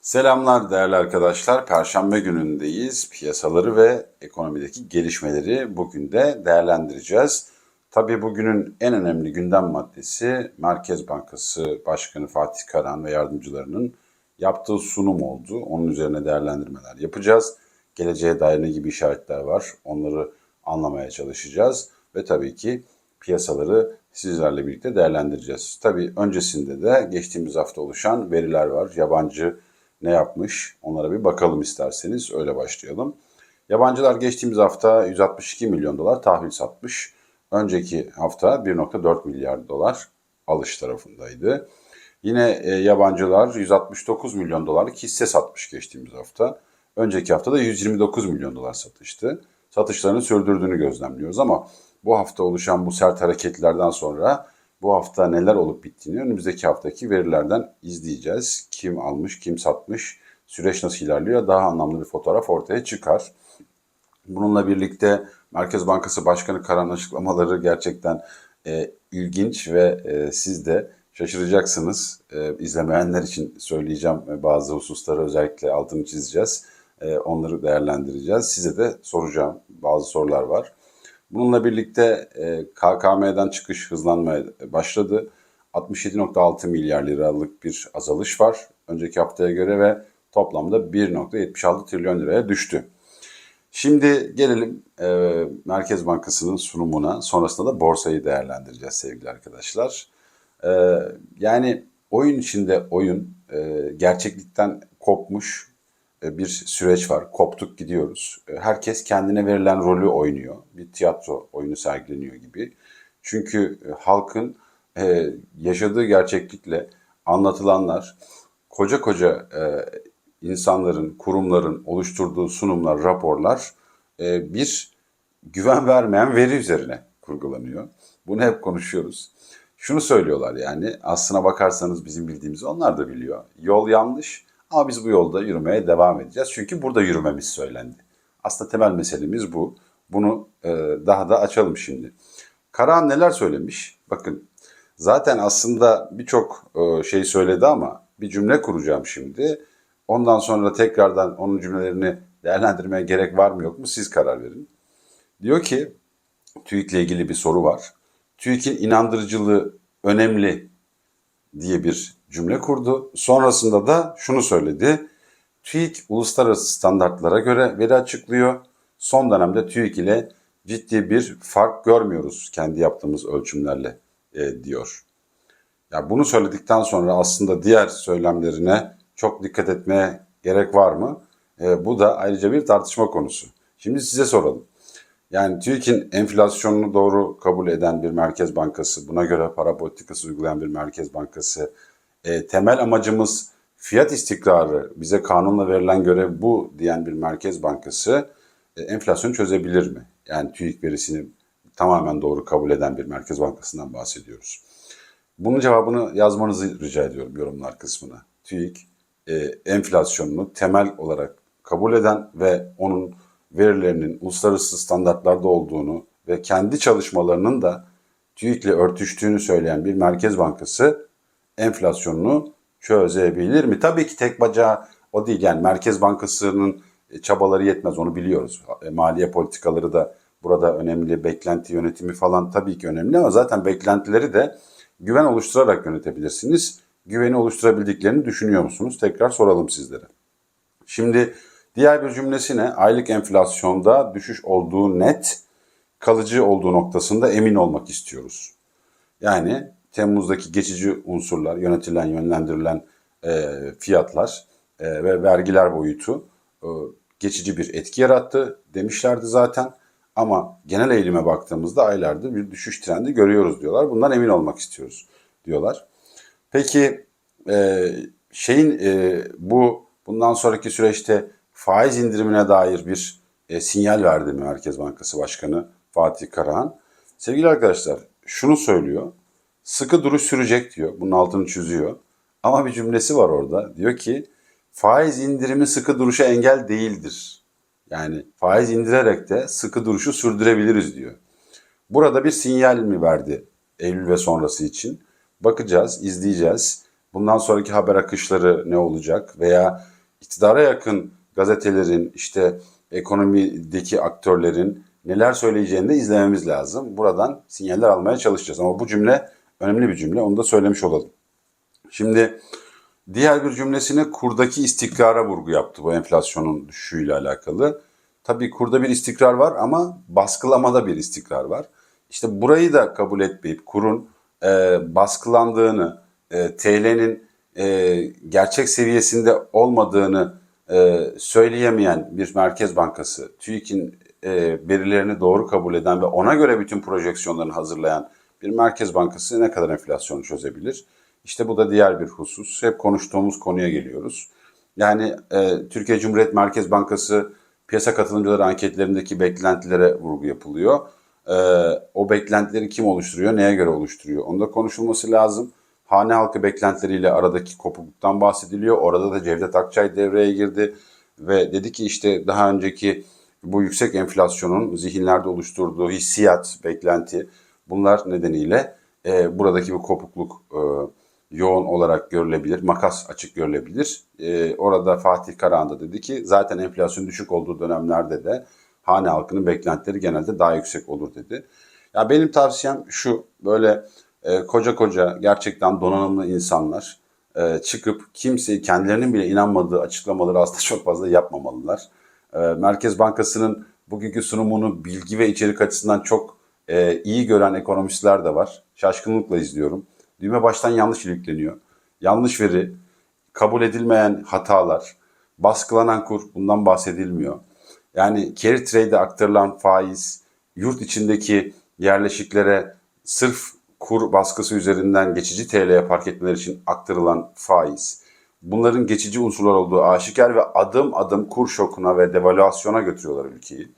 Selamlar değerli arkadaşlar. Perşembe günündeyiz. Piyasaları ve ekonomideki gelişmeleri bugün de değerlendireceğiz. Tabii bugünün en önemli gündem maddesi Merkez Bankası Başkanı Fatih Karahan ve yardımcılarının yaptığı sunum oldu. Onun üzerine değerlendirmeler yapacağız. Geleceğe dair ne gibi işaretler var onları anlamaya çalışacağız. Ve tabii ki piyasaları sizlerle birlikte değerlendireceğiz. Tabii öncesinde de geçtiğimiz hafta oluşan veriler var. Yabancı ne yapmış onlara bir bakalım isterseniz öyle başlayalım. Yabancılar geçtiğimiz hafta 162 milyon dolar tahvil satmış. Önceki hafta 1.4 milyar dolar alış tarafındaydı. Yine e, yabancılar 169 milyon dolarlık hisse satmış geçtiğimiz hafta. Önceki hafta da 129 milyon dolar satıştı. Satışlarını sürdürdüğünü gözlemliyoruz ama bu hafta oluşan bu sert hareketlerden sonra bu hafta neler olup bittiğini önümüzdeki haftaki verilerden izleyeceğiz. Kim almış, kim satmış, süreç nasıl ilerliyor daha anlamlı bir fotoğraf ortaya çıkar. Bununla birlikte Merkez Bankası Başkanı Karan açıklamaları gerçekten e, ilginç ve e, siz de şaşıracaksınız. E, izlemeyenler için söyleyeceğim e, bazı hususları özellikle altını çizeceğiz. E, onları değerlendireceğiz. Size de soracağım bazı sorular var. Bununla birlikte e, KKM'den çıkış hızlanmaya başladı. 67.6 milyar liralık bir azalış var önceki haftaya göre ve toplamda 1.76 trilyon liraya düştü. Şimdi gelelim e, Merkez Bankası'nın sunumuna. Sonrasında da borsayı değerlendireceğiz sevgili arkadaşlar. E, yani oyun içinde oyun e, gerçeklikten kopmuş bir süreç var. Koptuk gidiyoruz. E, Herkes kendine verilen rolü oynuyor. Bir tiyatro oyunu sergileniyor gibi. Çünkü e, halkın e, yaşadığı gerçeklikle anlatılanlar koca koca e, insanların, kurumların oluşturduğu sunumlar, raporlar e, bir güven vermeyen veri üzerine kurgulanıyor. Bunu hep konuşuyoruz. Şunu söylüyorlar yani aslına bakarsanız bizim bildiğimizi onlar da biliyor. Yol yanlış ama biz bu yolda yürümeye devam edeceğiz. Çünkü burada yürümemiz söylendi. Aslında temel meselemiz bu. Bunu e, daha da açalım şimdi. Karahan neler söylemiş? Bakın zaten aslında birçok e, şey söyledi ama bir cümle kuracağım şimdi. Ondan sonra tekrardan onun cümlelerini değerlendirmeye gerek var mı yok mu siz karar verin. Diyor ki TÜİK'le ilgili bir soru var. TÜİK'in inandırıcılığı önemli diye bir cümle kurdu. Sonrasında da şunu söyledi. TÜİK uluslararası standartlara göre veri açıklıyor. Son dönemde TÜİK ile ciddi bir fark görmüyoruz kendi yaptığımız ölçümlerle e, diyor. Ya bunu söyledikten sonra aslında diğer söylemlerine çok dikkat etmeye gerek var mı? E, bu da ayrıca bir tartışma konusu. Şimdi size soralım. Yani TÜİK'in enflasyonunu doğru kabul eden bir merkez bankası, buna göre para politikası uygulayan bir merkez bankası, e, temel amacımız fiyat istikrarı, bize kanunla verilen görev bu diyen bir merkez bankası e, enflasyonu çözebilir mi? Yani TÜİK verisini tamamen doğru kabul eden bir merkez bankasından bahsediyoruz. Bunun cevabını yazmanızı rica ediyorum yorumlar kısmına. TÜİK e, enflasyonunu temel olarak kabul eden ve onun verilerinin uluslararası standartlarda olduğunu ve kendi çalışmalarının da TÜİK'le örtüştüğünü söyleyen bir merkez bankası enflasyonunu çözebilir mi? Tabii ki tek bacağı o değil. Yani Merkez Bankası'nın çabaları yetmez onu biliyoruz. E, Maliye politikaları da burada önemli. Beklenti yönetimi falan tabii ki önemli ama zaten beklentileri de güven oluşturarak yönetebilirsiniz. Güveni oluşturabildiklerini düşünüyor musunuz? Tekrar soralım sizlere. Şimdi diğer bir cümlesi ne? Aylık enflasyonda düşüş olduğu net, kalıcı olduğu noktasında emin olmak istiyoruz. Yani Temmuz'daki geçici unsurlar, yönetilen, yönlendirilen e, fiyatlar e, ve vergiler boyutu e, geçici bir etki yarattı demişlerdi zaten. Ama genel eğilime baktığımızda aylardır bir düşüş trendi görüyoruz diyorlar. Bundan emin olmak istiyoruz diyorlar. Peki e, şeyin e, bu bundan sonraki süreçte faiz indirimine dair bir e, sinyal verdi mi Merkez Bankası Başkanı Fatih Karahan? Sevgili arkadaşlar şunu söylüyor. Sıkı duruş sürecek diyor. Bunun altını çiziyor. Ama bir cümlesi var orada. Diyor ki faiz indirimi sıkı duruşa engel değildir. Yani faiz indirerek de sıkı duruşu sürdürebiliriz diyor. Burada bir sinyal mi verdi Eylül ve sonrası için? Bakacağız, izleyeceğiz. bundan sonraki haber akışları ne olacak veya iktidara yakın gazetelerin işte ekonomideki aktörlerin neler söyleyeceğini de izlememiz lazım. Buradan sinyaller almaya çalışacağız. Ama bu cümle önemli bir cümle. Onu da söylemiş olalım. Şimdi diğer bir cümlesine kurdaki istikrara vurgu yaptı bu enflasyonun düşüşüyle alakalı. Tabii kurda bir istikrar var ama baskılamada bir istikrar var. İşte burayı da kabul etmeyip kurun e, baskılandığını, e, TL'nin e, gerçek seviyesinde olmadığını e, söyleyemeyen bir Merkez Bankası, TÜİK'in e, verilerini doğru kabul eden ve ona göre bütün projeksiyonlarını hazırlayan bir Merkez Bankası ne kadar enflasyonu çözebilir? İşte bu da diğer bir husus. Hep konuştuğumuz konuya geliyoruz. Yani e, Türkiye Cumhuriyet Merkez Bankası piyasa katılımcıları anketlerindeki beklentilere vurgu yapılıyor. E, o beklentileri kim oluşturuyor, neye göre oluşturuyor? Onda konuşulması lazım. Hane halkı beklentileriyle aradaki kopukluktan bahsediliyor. Orada da Cevdet Akçay devreye girdi ve dedi ki işte daha önceki bu yüksek enflasyonun zihinlerde oluşturduğu hissiyat, beklenti bunlar nedeniyle e, buradaki bu kopukluk e, yoğun olarak görülebilir, makas açık görülebilir. E, orada Fatih Karahan da dedi ki zaten enflasyon düşük olduğu dönemlerde de hane halkının beklentileri genelde daha yüksek olur dedi. Ya benim tavsiyem şu böyle e, koca koca gerçekten donanımlı insanlar e, çıkıp kimseyi kendilerinin bile inanmadığı açıklamaları aslında çok fazla yapmamalılar. E, Merkez Bankası'nın bugünkü sunumunu bilgi ve içerik açısından çok e, iyi gören ekonomistler de var. Şaşkınlıkla izliyorum. Düğme baştan yanlış yükleniyor. Yanlış veri, kabul edilmeyen hatalar, baskılanan kur bundan bahsedilmiyor. Yani carry trade'e aktarılan faiz, yurt içindeki yerleşiklere sırf kur baskısı üzerinden geçici TL'ye park etmeleri için aktarılan faiz. Bunların geçici unsurlar olduğu aşikar ve adım adım kur şokuna ve devalüasyona götürüyorlar ülkeyi.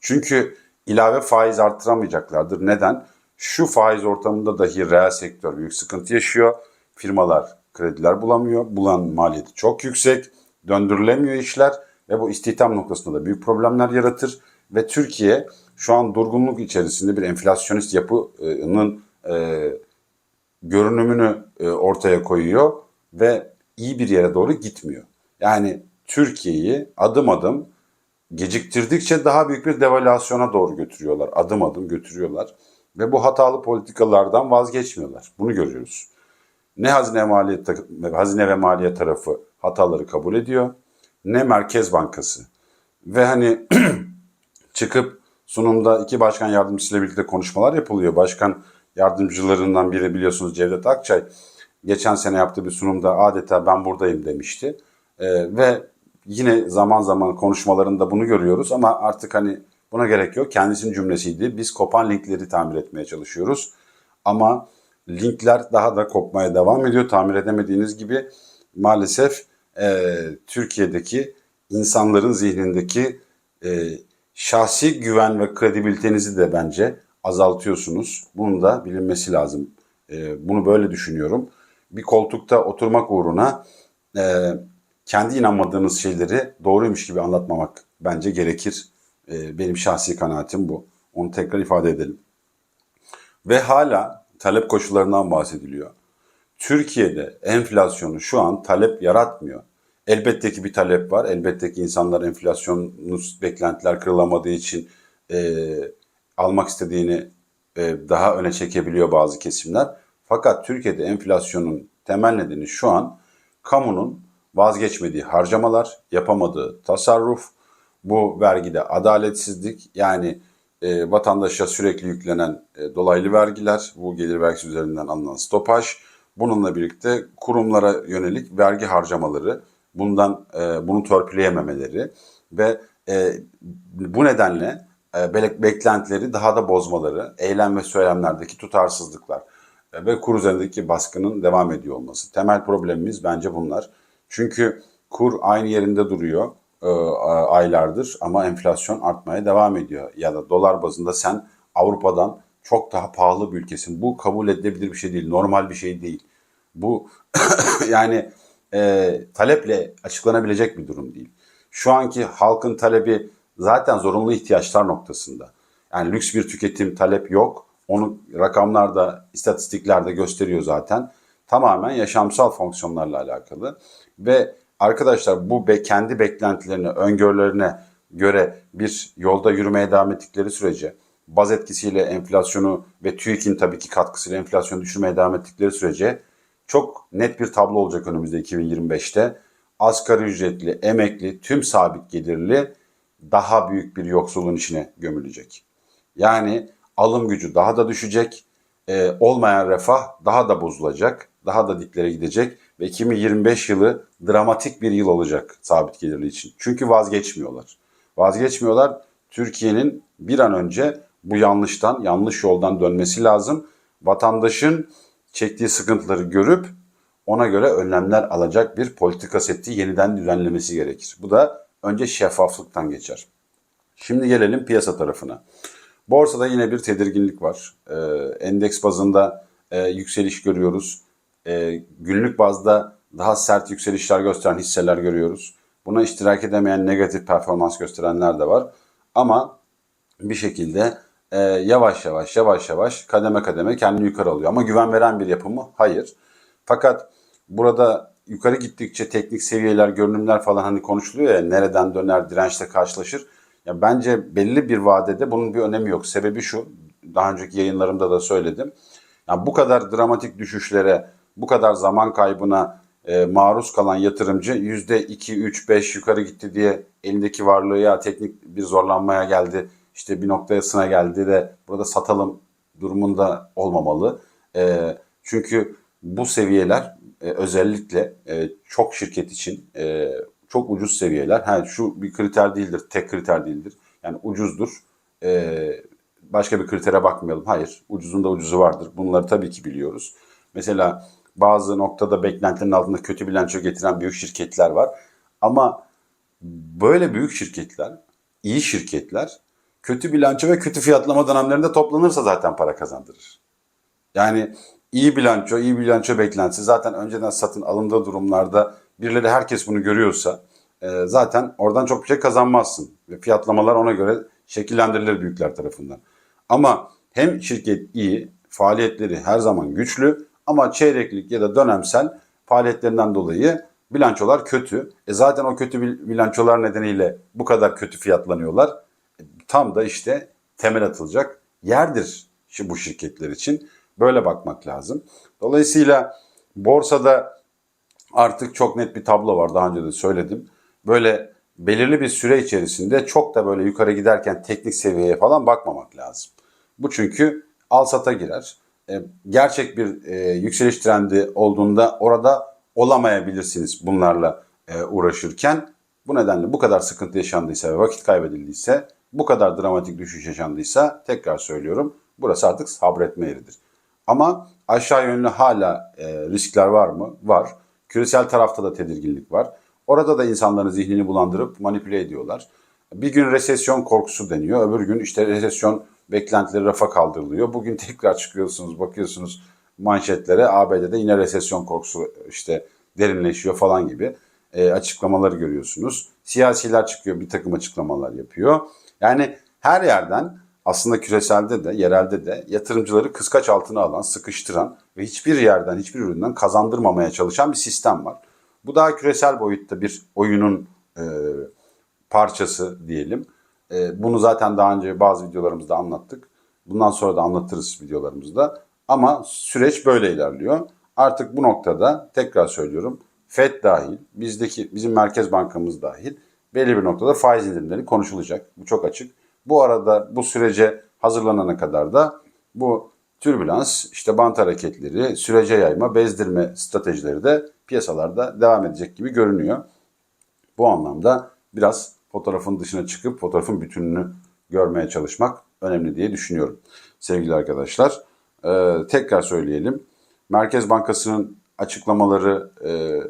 Çünkü ilave faiz arttıramayacaklardır. Neden? Şu faiz ortamında dahi reel sektör büyük sıkıntı yaşıyor. Firmalar krediler bulamıyor. Bulan maliyeti çok yüksek. Döndürülemiyor işler ve bu istihdam noktasında da büyük problemler yaratır. Ve Türkiye şu an durgunluk içerisinde bir enflasyonist yapının e, görünümünü e, ortaya koyuyor ve iyi bir yere doğru gitmiyor. Yani Türkiye'yi adım adım geciktirdikçe daha büyük bir devalüasyona doğru götürüyorlar. Adım adım götürüyorlar. Ve bu hatalı politikalardan vazgeçmiyorlar. Bunu görüyoruz. Ne hazine, maliyet, hazine ve maliye tarafı hataları kabul ediyor ne Merkez Bankası. Ve hani çıkıp sunumda iki başkan yardımcısıyla birlikte konuşmalar yapılıyor. Başkan yardımcılarından biri biliyorsunuz Cevdet Akçay geçen sene yaptığı bir sunumda adeta ben buradayım demişti. Ee, ve yine zaman zaman konuşmalarında bunu görüyoruz ama artık hani buna gerek yok. Kendisinin cümlesiydi. Biz kopan linkleri tamir etmeye çalışıyoruz. Ama linkler daha da kopmaya devam ediyor. Tamir edemediğiniz gibi maalesef e, Türkiye'deki insanların zihnindeki e, şahsi güven ve kredibilitenizi de bence azaltıyorsunuz. Bunun da bilinmesi lazım. E, bunu böyle düşünüyorum. Bir koltukta oturmak uğruna e, kendi inanmadığınız şeyleri doğruymuş gibi anlatmamak bence gerekir. E, benim şahsi kanaatim bu. Onu tekrar ifade edelim. Ve hala talep koşullarından bahsediliyor. Türkiye'de enflasyonu şu an talep yaratmıyor. Elbette ki bir talep var. Elbette ki insanlar enflasyonu beklentiler kırılamadığı için e, almak istediğini e, daha öne çekebiliyor bazı kesimler. Fakat Türkiye'de enflasyonun temel nedeni şu an kamunun vazgeçmediği harcamalar, yapamadığı tasarruf, bu vergide adaletsizlik yani e, vatandaşa sürekli yüklenen e, dolaylı vergiler, bu gelir vergisi üzerinden alınan stopaj, bununla birlikte kurumlara yönelik vergi harcamaları, bundan e, bunu törpüleyememeleri ve e, bu nedenle e, beklentileri daha da bozmaları, eylem ve söylemlerdeki tutarsızlıklar e, ve kur üzerindeki baskının devam ediyor olması. Temel problemimiz bence bunlar. Çünkü kur aynı yerinde duruyor e, aylardır ama enflasyon artmaya devam ediyor. Ya da dolar bazında sen Avrupa'dan çok daha pahalı bir ülkesin. Bu kabul edilebilir bir şey değil, normal bir şey değil. Bu yani e, taleple açıklanabilecek bir durum değil. Şu anki halkın talebi zaten zorunlu ihtiyaçlar noktasında. Yani lüks bir tüketim talep yok. Onu rakamlarda, istatistiklerde gösteriyor zaten. Tamamen yaşamsal fonksiyonlarla alakalı. Ve arkadaşlar bu be, kendi beklentilerine, öngörülerine göre bir yolda yürümeye devam ettikleri sürece baz etkisiyle enflasyonu ve TÜİK'in tabii ki katkısıyla enflasyonu düşürmeye devam ettikleri sürece çok net bir tablo olacak önümüzde 2025'te. Asgari ücretli, emekli, tüm sabit gelirli daha büyük bir yoksulluğun içine gömülecek. Yani alım gücü daha da düşecek, e, olmayan refah daha da bozulacak, daha da diklere gidecek ve 2025 yılı dramatik bir yıl olacak sabit gelirli için. Çünkü vazgeçmiyorlar. Vazgeçmiyorlar. Türkiye'nin bir an önce bu yanlıştan, yanlış yoldan dönmesi lazım. Vatandaşın çektiği sıkıntıları görüp ona göre önlemler alacak bir politika seti yeniden düzenlemesi gerekir. Bu da önce şeffaflıktan geçer. Şimdi gelelim piyasa tarafına. Borsada yine bir tedirginlik var. Ee, endeks bazında e, yükseliş görüyoruz. Ee, günlük bazda daha sert yükselişler gösteren hisseler görüyoruz. Buna iştirak edemeyen negatif performans gösterenler de var. Ama bir şekilde e, yavaş yavaş yavaş yavaş kademe kademe kendini yukarı alıyor. Ama güven veren bir yapı mı? Hayır. Fakat burada yukarı gittikçe teknik seviyeler, görünümler falan hani konuşuluyor ya nereden döner, dirençle karşılaşır. Ya bence belli bir vadede bunun bir önemi yok. Sebebi şu, daha önceki yayınlarımda da söyledim. Ya bu kadar dramatik düşüşlere, bu kadar zaman kaybına e, maruz kalan yatırımcı yüzde 2, 3, 5 yukarı gitti diye elindeki varlığı ya teknik bir zorlanmaya geldi, işte bir noktaya sına geldi de burada satalım durumunda olmamalı. E, çünkü bu seviyeler e, özellikle e, çok şirket için e, çok ucuz seviyeler. Ha, şu bir kriter değildir, tek kriter değildir. Yani ucuzdur. E, başka bir kritere bakmayalım. Hayır, ucuzun da ucuzu vardır. Bunları tabii ki biliyoruz. Mesela bazı noktada beklentilerin altında kötü bilanço getiren büyük şirketler var. Ama böyle büyük şirketler, iyi şirketler kötü bilanço ve kötü fiyatlama dönemlerinde toplanırsa zaten para kazandırır. Yani iyi bilanço, iyi bilanço beklentisi zaten önceden satın alındığı durumlarda birileri herkes bunu görüyorsa e, zaten oradan çok bir şey kazanmazsın. Ve fiyatlamalar ona göre şekillendirilir büyükler tarafından. Ama hem şirket iyi, faaliyetleri her zaman güçlü ama çeyreklik ya da dönemsel faaliyetlerinden dolayı bilançolar kötü. E zaten o kötü bilançolar nedeniyle bu kadar kötü fiyatlanıyorlar. E, tam da işte temel atılacak yerdir bu şirketler için. Böyle bakmak lazım. Dolayısıyla borsada artık çok net bir tablo var. Daha önce de söyledim. Böyle belirli bir süre içerisinde çok da böyle yukarı giderken teknik seviyeye falan bakmamak lazım. Bu çünkü al sata girer. E, gerçek bir e, yükseliş trendi olduğunda orada olamayabilirsiniz bunlarla e, uğraşırken. Bu nedenle bu kadar sıkıntı yaşandıysa ve vakit kaybedildiyse, bu kadar dramatik düşüş yaşandıysa tekrar söylüyorum burası artık sabretme yeridir. Ama aşağı yönlü hala riskler var mı? Var. Küresel tarafta da tedirginlik var. Orada da insanların zihnini bulandırıp manipüle ediyorlar. Bir gün resesyon korkusu deniyor. Öbür gün işte resesyon beklentileri rafa kaldırılıyor. Bugün tekrar çıkıyorsunuz, bakıyorsunuz manşetlere ABD'de yine resesyon korkusu işte derinleşiyor falan gibi e, açıklamaları görüyorsunuz. Siyasiler çıkıyor bir takım açıklamalar yapıyor. Yani her yerden aslında küreselde de yerelde de yatırımcıları kıskaç altına alan, sıkıştıran ve hiçbir yerden, hiçbir üründen kazandırmamaya çalışan bir sistem var. Bu daha küresel boyutta bir oyunun e, parçası diyelim. E, bunu zaten daha önce bazı videolarımızda anlattık. Bundan sonra da anlatırız videolarımızda. Ama süreç böyle ilerliyor. Artık bu noktada tekrar söylüyorum FED dahil, bizdeki bizim Merkez Bankamız dahil belli bir noktada faiz indirimleri konuşulacak. Bu çok açık. Bu arada bu sürece hazırlanana kadar da bu türbülans, işte bant hareketleri, sürece yayma, bezdirme stratejileri de piyasalarda devam edecek gibi görünüyor. Bu anlamda biraz fotoğrafın dışına çıkıp fotoğrafın bütününü görmeye çalışmak önemli diye düşünüyorum. Sevgili arkadaşlar, e, tekrar söyleyelim. Merkez Bankası'nın açıklamaları e,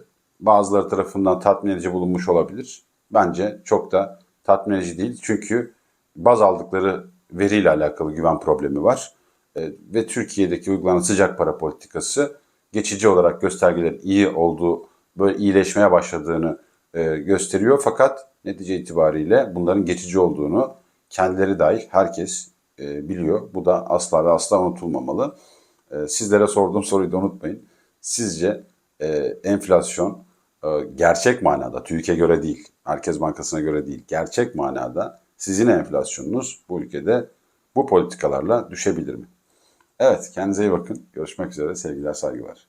bazıları tarafından tatmin edici bulunmuş olabilir. Bence çok da tatmin edici değil. Çünkü baz aldıkları veriyle alakalı güven problemi var. E, ve Türkiye'deki uygulanan sıcak para politikası geçici olarak göstergelerin iyi olduğu, böyle iyileşmeye başladığını e, gösteriyor. Fakat netice itibariyle bunların geçici olduğunu kendileri dahil herkes e, biliyor. Bu da asla ve asla unutulmamalı. E, sizlere sorduğum soruyu da unutmayın. Sizce enflasyon gerçek manada, TÜİK'e göre değil, Merkez Bankası'na göre değil, gerçek manada sizin enflasyonunuz bu ülkede bu politikalarla düşebilir mi? Evet, kendinize iyi bakın. Görüşmek üzere. Sevgiler, saygılar.